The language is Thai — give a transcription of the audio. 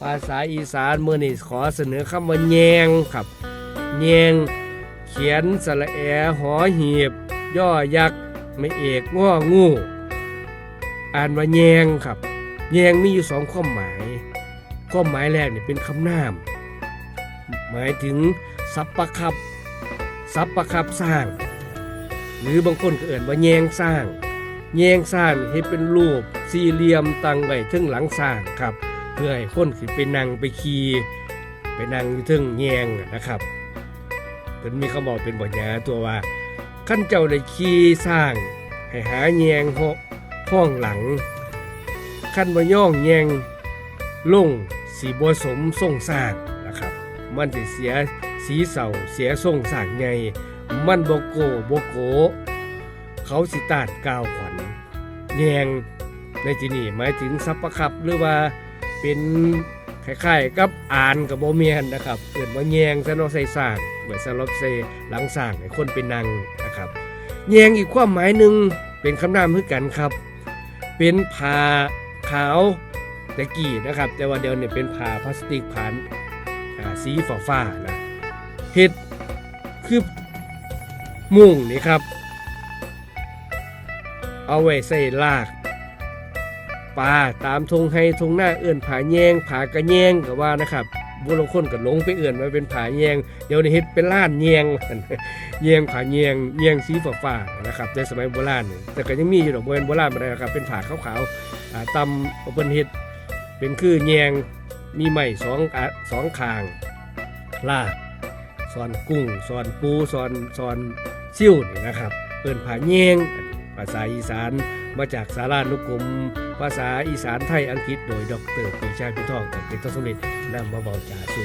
ภาษาอีสานเมื่อนี้ขอเสนอคำว่าแยงครับแยงเขียนสระแอหอหีบ ย่อยักษ์ไม่เอกง้องูอ่านว่าแยงครับแยงมีอยู่สองความหมายความหมายแรกเนี่ยเป็นคำนาม หมายถึงสัพพะคับสัพพะคับสร้าง หรือบางคนก็เอ่นว่าแยงสร้างแยงสร้างให้เป็นรูปสี่เหลี่ยมตั้งไว้ถึงหลังสร้างครับ เพื่อให้คนขึ้นไปนั่งไปขี่ไปนั่งอยู่ถึงแยงนะครับเป็นมีคำบอกเป็นบทยาตัวว่าขั้นเจ้าได้ขี่สร้าง ให้หาแยงห้องห้องหลังขั้นบ่ย่องแยงลงสีบสมทรงสร้างนะครับ มันจะเสียสีเสาเสียทรงสร้างไงมันบโกบโก เขาสิตาดกาวขวัญแยงในที่นี่หมายถึงซับประคับหรือว่า เป็นคล้ายๆกับอ่านกับโบเมียนนะครับเกิดว่าแยงซะนอใส่สางเหมือนสำหรับเซหลังสางให้คนเป็นนางนะครับแยงอีกความหมายหนึ่งเป็นคำนามคือกันครับ เป็นผ้าขาวตะกี้นะครับ แต่ว่าเดี๋ยวเนี้เป็นผ้าพลาสติกผ่านสีฟ้าฟ้านะเห็ดคือมุ้งนี่ครับ เอาไว้ใส่ลาก ปลาตามทงให้ทงหน้าเอื่นผาแยงผากระแยงก็ว่านะครับบุรุษคนก็หลงไปเอื่นมาเป็นผาแยงเดี๋ยวนี้เฮ็ดเป็นล้านแยงแยงผาแยงแยงสีฟ้านะครับในสมัยโบราณแต่ก็ยังมีอยู่ดอกโบราณโบราณมาได้นะครับเป็นผาขาวๆตำเอาเป็นเฮ็ดเป็นคือแยงมีไม้สองอะสองข้างลาซอนกุ้งซอนปูซอนซอนซิ่วนี่นะครับเอิ้นผาแยง ภาษาอีสานมาจากสารานุกรมภาษาอีสานไทยอังกฤษโดยดรปีชาพิทองกับเป็นต้นสมเด็จนำมาบอกจาสู่